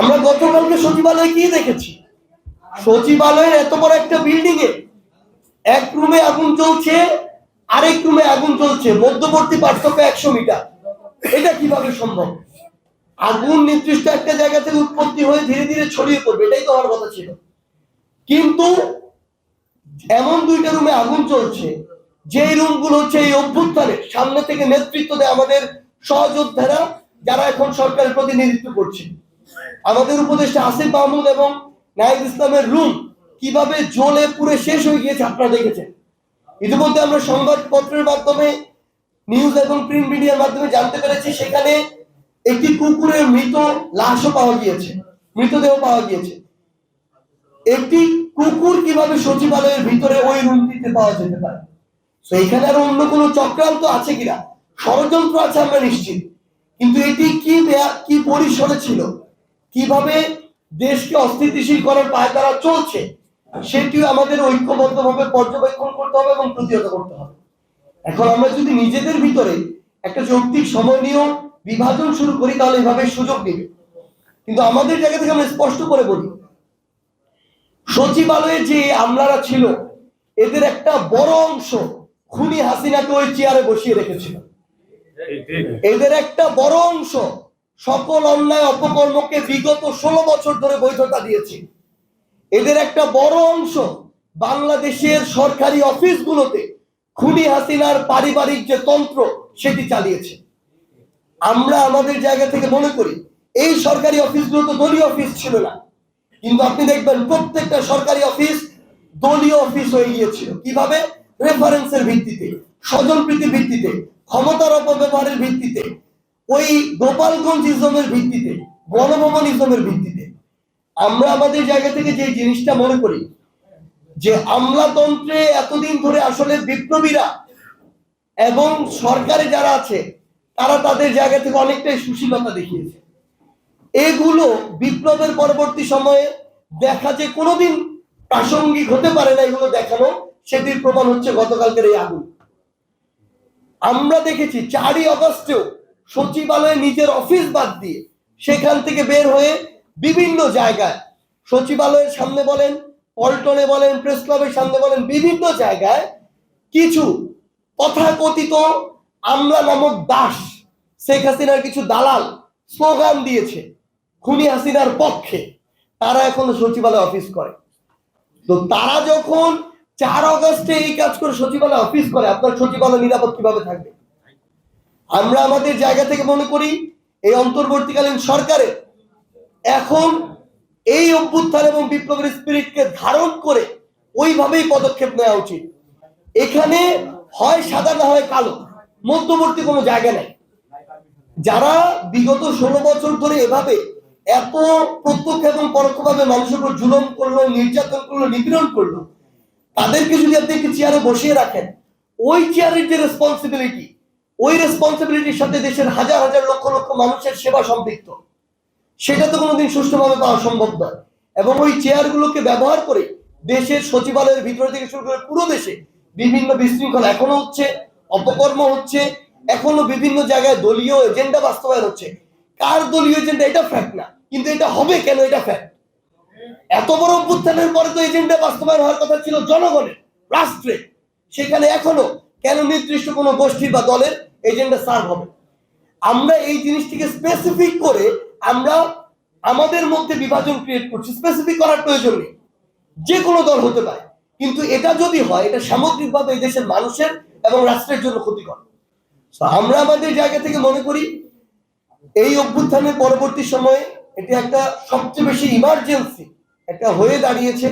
আমরা গতকালকে সচিবালয়ে গিয়ে দেখেছি। সচিবালয়ের এত বড় একটা বিল্ডিং এ এক রুমে আগুন জ্বলছে, আরেক রুমে আগুন জ্বলছে, মধ্যবর্তী পার্থক্য একশো মিটার। এটা কীভাবে সম্ভব? আগুন নির্দিষ্ট একটা জায়গা থেকে উৎপত্তি হয়ে ধীরে ধীরে ছড়িয়ে পড়বে, এটাই তো হওয়ার কথা ছিল। কিন্তু এমন দুইটা রুমে আগুন চলছে যে রুমগুলো হচ্ছে এই অভ্যুত্থানের সামনে থেকে নেতৃত্ব দেয় আমাদের সহযোদ্ধারা, যারা এখন সরকারের প্রতিনিধিত্ব করছে। আমাদের উপদেষ্টা আসিফ মাহমুদ এবং নাইদ ইসলামের রুম কীভাবে জ্বলে পুরে শেষ হয়ে গিয়েছে আপনারা দেখেছেন। ইতিমধ্যে আমরা সংবাদপত্রের মাধ্যমে, নিউজ এবং প্রিন্ট মিডিয়ার মাধ্যমে জানতে পেরেছি, সেখানে একটি কুকুরের মৃত লাশও পাওয়া গিয়েছে, মৃতদেহ পাওয়া গিয়েছে। একটি কুকুর কীভাবে সচিবালয়ের ভিতরে ওই রুমটিতে পাওয়া যেতে পারে? তো এখানে আরও অন্য কোনো চক্রান্ত আছে কিনা? ষড়যন্ত্র আছে আমরা নিশ্চিত। কিন্তু এটি কি কি পরিসরে ছিল? কীভাবে দেশকে অস্থিতিশীল করার পায় তারা চলছে সেটিও আমাদের ঐক্যবদ্ধভাবে পর্যবেক্ষণ করতে হবে এবং প্রতিহত করতে হবে। এখন আমরা যদি নিজেদের ভিতরে একটা যৌক্তিক সময় নিয়েও বিভাজন শুরু করি তাহলে এভাবে সুযোগ নেবে। কিন্তু আমাদের জায়গা থেকে আমরা স্পষ্ট করে বলি সচিবালয়ে যে আমলারা ছিল এদের একটা বড় অংশ খুনি হাসিনাকে ওই চেয়ারে বসিয়ে রেখেছিল। এদের একটা বড় অংশ সকল অন্যায় অপকর্মকে বিগত ষোলো বছর ধরে বৈধতা দিয়েছে। এদের একটা বড় অংশ বাংলাদেশের সরকারি অফিসগুলোতে খুনি হাসিনার পারিবারিক যে তন্ত্র, সেটি চালিয়েছে। আমরা আমাদের জায়গা থেকে মনে করি, এই সরকারি অফিসগুলো তো দলীয় অফিস ছিল না। কিন্তু আপনি দেখবেন প্রত্যেকটা সরকারি অফিস দলীয় অফিস হয়ে গিয়েছিল। কীভাবে? রেফারেন্সের ভিত্তিতে, স্বজনপ্রীতির ভিত্তিতে, ক্ষমতার অপব্যবহারের ভিত্তিতে। ওই গোপালগঞ্জ ইজমের ভিত্তিতে, গণভবন ইজমের ভিত্তিতে। আমরা আমাদের জায়গা থেকে যে জিনিসটা মনে করি, যে আমলাতন্ত্রে এতদিন ধরে আসলে বিপ্লবীরা এবং সরকারে যারা আছে, তারা তাদের জায়গা থেকে অনেকটাই সুশীলতা দেখিয়েছে। এগুলো বিপ্লবের পরবর্তী সময়ে দেখা যে কোনোদিন প্রাসঙ্গিক হতে পারে না এগুলো দেখানো, সেটির প্রমাণ হচ্ছে গতকালকের এই আগুন। আমরা দেখেছি চারই অগস্টেও সচিবালয়ে নিজের অফিস বাদ দিয়ে সেখান থেকে বের হয়ে বিভিন্ন জায়গায় সচিবালয়ের সামনে বলেন, পল্টনে বলেন, প্রেস ক্লাবের সামনে বলেন, বিভিন্ন জায়গায় কিছু তথাকথিত আমলা নামক দাস শেখ হাসিনার কিছু দালাল স্লোগান দিয়েছে খুনি হাসিনার পক্ষে। তারা এখন সচিবালয় অফিস করে। তো তারা যখন চার অগস্টে এই কাজ করে সচিবালয় অফিস করে, আপনার সচিবালয় নিরাপদ কীভাবে থাকবে? আমরা আমাদের জায়গা থেকে মনে করি এই অন্তর্বর্তীকালীন সরকারের এখন এই অভ্যুত্থান এবং বিপ্লবের স্পিরিটকে ধারণ করে ওইভাবেই পদক্ষেপ নেওয়া উচিত। এখানে হয় সাদা না হয় কালো, মধ্যবর্তী কোনো জায়গা নেই। যারা বিগত ষোলো বছর ধরে এভাবে এত প্রত্যক্ষ এবং পরোক্ষভাবে মানুষের উপর জুলম করল, নির্যাতন করল, নিপীড়ন করল, তাদেরকে যদি আপনি একটি চেয়ারে বসিয়ে রাখেন, ওই চেয়ারের যে রেসপন্সিবিলিটি ওই রেসপন্সিবিলিটির সাথে দেশের হাজার হাজার লক্ষ লক্ষ মানুষের সেবা সম্পৃক্ত। সেটা তো কোনোদিন সুষ্ঠুভাবে পাওয়া সম্ভব নয়। এবং ওই চেয়ারগুলোকে ব্যবহার করে দেশের সচিবালয়ের ভিতরে থেকে শুরু করে পুরো দেশে বিভিন্ন বিশৃঙ্খলা এখনও হচ্ছে, অপকর্ম হচ্ছে, এখনও বিভিন্ন জায়গায় দলীয় এজেন্ডা বাস্তবায়ন হচ্ছে। কার দলীয় এজেন্ডা এটা ফ্যাক্ট না। কিন্তু এটা হবে কেন? এটা ফ্যাক্ট এত বড় অভ্যুত্থানের পরে তো এজেন্ডা বাস্তবায়ন হওয়ার কথা ছিল জনগণের রাষ্ট্রে সেখানে এখনও কেন নির্দিষ্ট কোনো গোষ্ঠী বা দলের এজেন্ডা সার্ভ হবে? আমরা এই জিনিসটিকে স্পেসিফিক করে আমরা আমাদের মধ্যে বিভাজন ক্রিয়েট করছি। স্পেসিফিক করার প্রয়োজন নেই। যে কোনো দল হতে পারে। কিন্তু এটা যদি হয়, এটা সামগ্রিকভাবে এই দেশের মানুষের এবং রাষ্ট্রের জন্য ক্ষতিকর। আমরা আমাদের জায়গা থেকে মনে করি, এই অভ্যুত্থানের পরবর্তী সময়ে এটি একটা সবচেয়ে বেশি ইমার্জেন্সি একটা হয়ে দাঁড়িয়েছে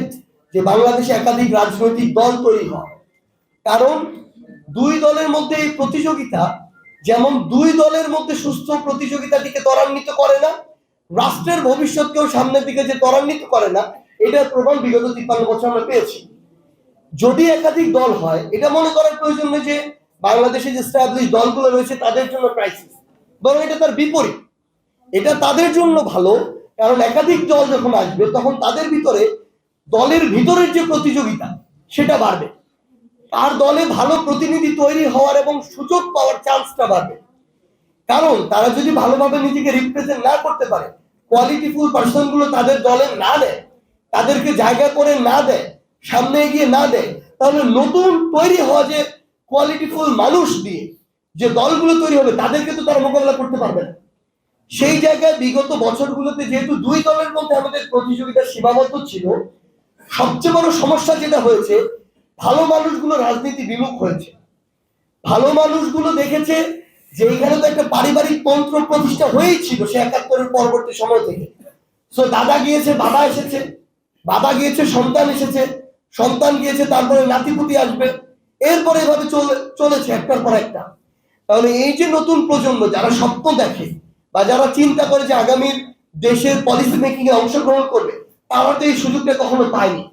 যে বাংলাদেশে একাধিক রাজনৈতিক দল তৈরি হয়। কারণ দুই দলের মধ্যে এই প্রতিযোগিতা, যেমন দুই দলের মধ্যে সুস্থ প্রতিযোগিতাটিকে ত্বরান্বিত করে না, রাষ্ট্রের ভবিষ্যৎকেও সামনের দিকে যে ত্বরান্বিত করে না, এটার প্রমাণ বিগত তিপ্পান্ন বছর আমরা পেয়েছি। যদি একাধিক দল হয়, এটা মনে করার প্রয়োজন নেই যে বাংলাদেশে যে স্ট্যাবলিশ দলগুলো রয়েছে, তাদের জন্য ক্রাইসিস বরং এটা তার বিপরীত। এটা তাদের জন্য ভালো, কারণ একাধিক দল যখন আসবে, তখন তাদের ভিতরে দলের ভিতরের যে প্রতিযোগিতা, সেটা বাড়বে। তার দলে ভালো প্রতিনিধি তৈরি হওয়ার এবং সুযোগ পাওয়ার চান্সটা বাড়বে কারণ তারা যদি ভালোভাবে নিজেকে রিপ্রেজেন্ট না করতে পারে কোয়ালিটিফুল পার্সনগুলো তাদের দলে না দেয়, তাদেরকে জায়গা করে না দেয়, সামনে এগিয়ে না দেয়, তাহলে নতুন তৈরি হওয়া যে কোয়ালিটিফুল মানুষ দিয়ে যে দলগুলো তৈরি হবে, তাদেরকে তো তারা মোকাবেলা করতে পারবে না। সেই জায়গায় বিগত বছরগুলোতে যেহেতু দুই দলের মধ্যে আমাদের প্রতিযোগিতা সীমাবদ্ধ ছিল, সবচেয়ে বড় সমস্যা যেটা হয়েছে ভালো মানুষগুলো রাজনীতি বিমুখ হয়েছে। ভালো মানুষগুলো দেখেছে যে এখানে তো একটা পারিবারিক তন্ত্র প্রতিষ্ঠা হয়েই ছিল সে একাত্তরের পরবর্তী সময় থেকে। সো দাদা গিয়েছে, বাবা এসেছে। বাবা গিয়েছে, সন্তান এসেছে। সন্তান গিয়েছে, তারপরে নাতিপুতি আসবে। এরপরে এভাবে চলে চলেছে একটার পর একটা। তাহলে এই যে নতুন প্রজন্ম, যারা স্বপ্ন দেখে বা যারা চিন্তা করে যে আগামীর দেশের পলিসি মেকিং এ অংশগ্রহণ করবে, তারা তো এই সুযোগটা কখনো পায়নি।